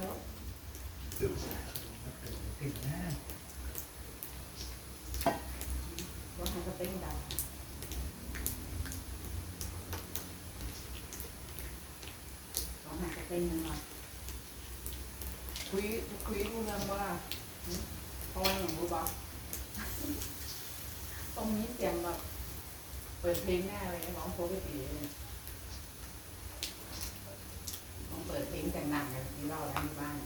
หัวร้อนแล้วติดนะว่ามันจะเป็นดังว่ามันจะเป็นยังไงคุยคุยรู้เรื่องว่าเพราะว่าอย่างรู้ปะตรงนี้เสียงแบบเปิดเพลงแน่เลยร้องโปกติเลยต้องเปิดเพลงแต่งหนังกันที่เราแล้วที่บ้าน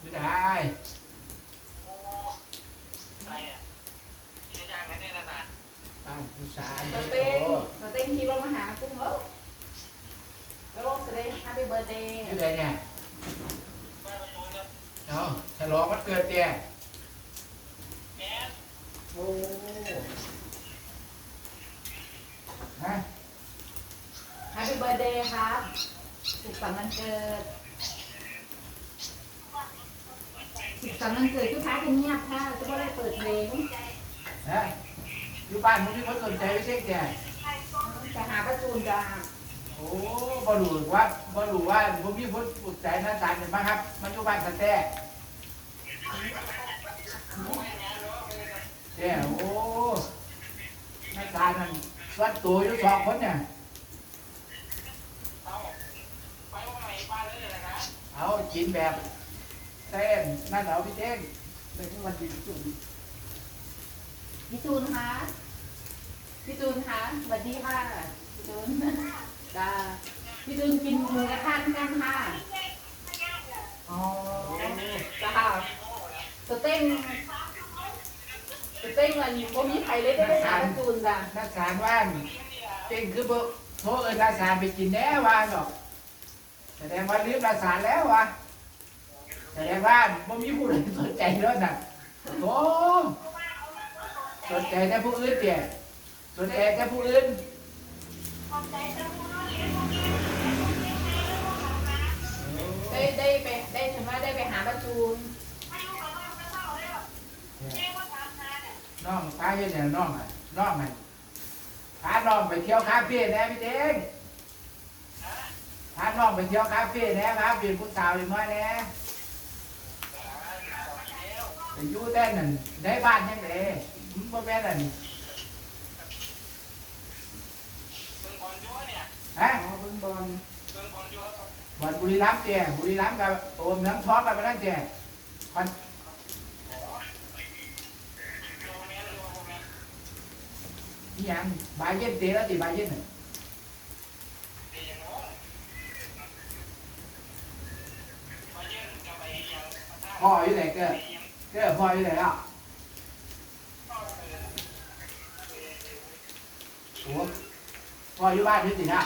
ไม่ได้บ้านผู้ชายสเต็งสเต็งที่เรามาหากุ้งเอ้าแล้วแสดง Happy Birthday ที่ไหนเนี่ยเอาฉลองวันเกิดเนี่ยโอ้ ฮะ Happy Birthday ครับสุขสันต์วันเกิดสิบสามวันเกิดทุกค้าจะเงียบค่ะจะไม่ได้เปิดเพลงฮะอยู่บ้านมึงมีคนสนใจไม่ใช่แกจะหาประจูนจะโอ้บ่รู้ว่าบ่รู้ว่าผมมีคนปลุกใจหน้าตาเห็นไหมครับ มันอยู่บ้านสแต้เนี่ยโอ้หน้าตานั่นวัดตัวอยู่สองคนเนี่ย เอา กินแบบเส้นนั่นเหรอพี่เจ้งเป็นทุกวันดีที่สุดพี่จูนคะพี่จูนคะสวัสดีค่ะพี่จูนจ้าพี่จูนกินหมูกระทะด้วยกันค่ะอ๋อจ้าสเต็งสเต็งมันบ่มีใครเลยได้ไปหาประจูนจ้ะนักสารว่านเจ้งคือบ่โทรเอินนักสารไปกินแน่ว่าหรอก แสดงว่าลืมนักสารแล้ววะแสดงว่าบ่มีผู้ใดสนใจแล้วน่ะโอ้สนใจแต่ผู้อื่นเตี่ยสนใจแต่ผู้อื่นได้ได้ไปได้ฉันว่าได้ไปหาประจูนน้องพาเฮ็ดเนี่ยน้องอะน้องมันพาน้องไปเที่ยวคาเฟ่แน่พี่เจ้งพา น้องไปเที่ยวคาเฟ่แน่ครับเป็นผู้สาวอีกน้อยแน่ไปอยู่แต่นั่นได้บ้านยังไงมันบ่แม่นนั่นฮะอ๋อเบิ่งบอลวันบุรีรัมย์เจ้บุรีรัมย์กับโอมน้ำท้องกันมานั่นเจ้คนนี่ยังบายเย็นเตะแล้วติบายเย็นน่ะ พ่ออยู่ไหนเก้อเก้อพ่ออยู่ไหนอะโอ้พ่ออยู่บ้านที่สินะ